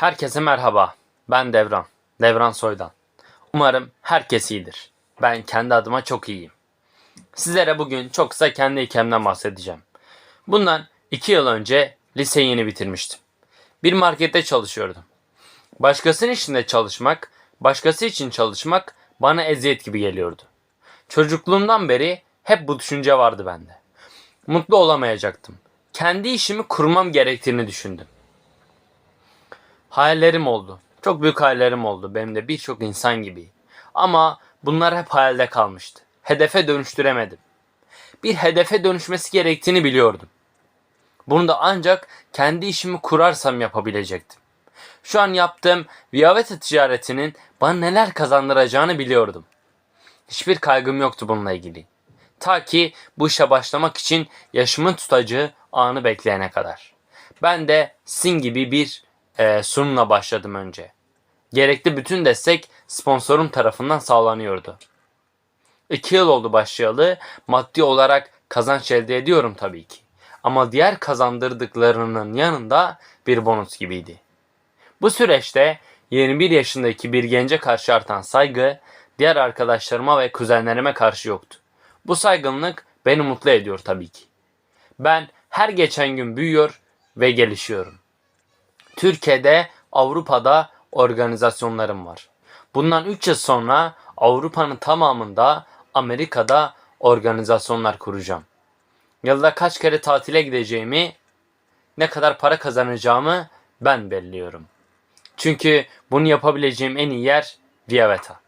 Herkese merhaba. Ben Devran. Devran Soydan. Umarım herkes iyidir. Ben kendi adıma çok iyiyim. Sizlere bugün çok kısa kendi hikayemden bahsedeceğim. Bundan iki yıl önce liseyi yeni bitirmiştim. Bir markette çalışıyordum. Başkasının işinde çalışmak, başkası için çalışmak bana eziyet gibi geliyordu. Çocukluğumdan beri hep bu düşünce vardı bende. Mutlu olamayacaktım. Kendi işimi kurmam gerektiğini düşündüm. Hayallerim oldu. Çok büyük hayallerim oldu. Benim de birçok insan gibi. Ama bunlar hep hayalde kalmıştı. Hedefe dönüştüremedim. Bir hedefe dönüşmesi gerektiğini biliyordum. Bunu da ancak kendi işimi kurarsam yapabilecektim. Şu an yaptığım Viyaveta ticaretinin bana neler kazandıracağını biliyordum. Hiçbir kaygım yoktu bununla ilgili. Ta ki bu işe başlamak için yaşımın tutacağı anı bekleyene kadar. Ben de Sin gibi bir e, sunumla başladım önce. Gerekli bütün destek sponsorum tarafından sağlanıyordu. İki yıl oldu başlayalı. Maddi olarak kazanç elde ediyorum tabii ki. Ama diğer kazandırdıklarının yanında bir bonus gibiydi. Bu süreçte 21 yaşındaki bir gence karşı artan saygı diğer arkadaşlarıma ve kuzenlerime karşı yoktu. Bu saygınlık beni mutlu ediyor tabii ki. Ben her geçen gün büyüyor ve gelişiyorum. Türkiye'de, Avrupa'da organizasyonlarım var. Bundan 3 yıl sonra Avrupa'nın tamamında Amerika'da organizasyonlar kuracağım. Yılda kaç kere tatile gideceğimi, ne kadar para kazanacağımı ben belirliyorum. Çünkü bunu yapabileceğim en iyi yer Viyaveta.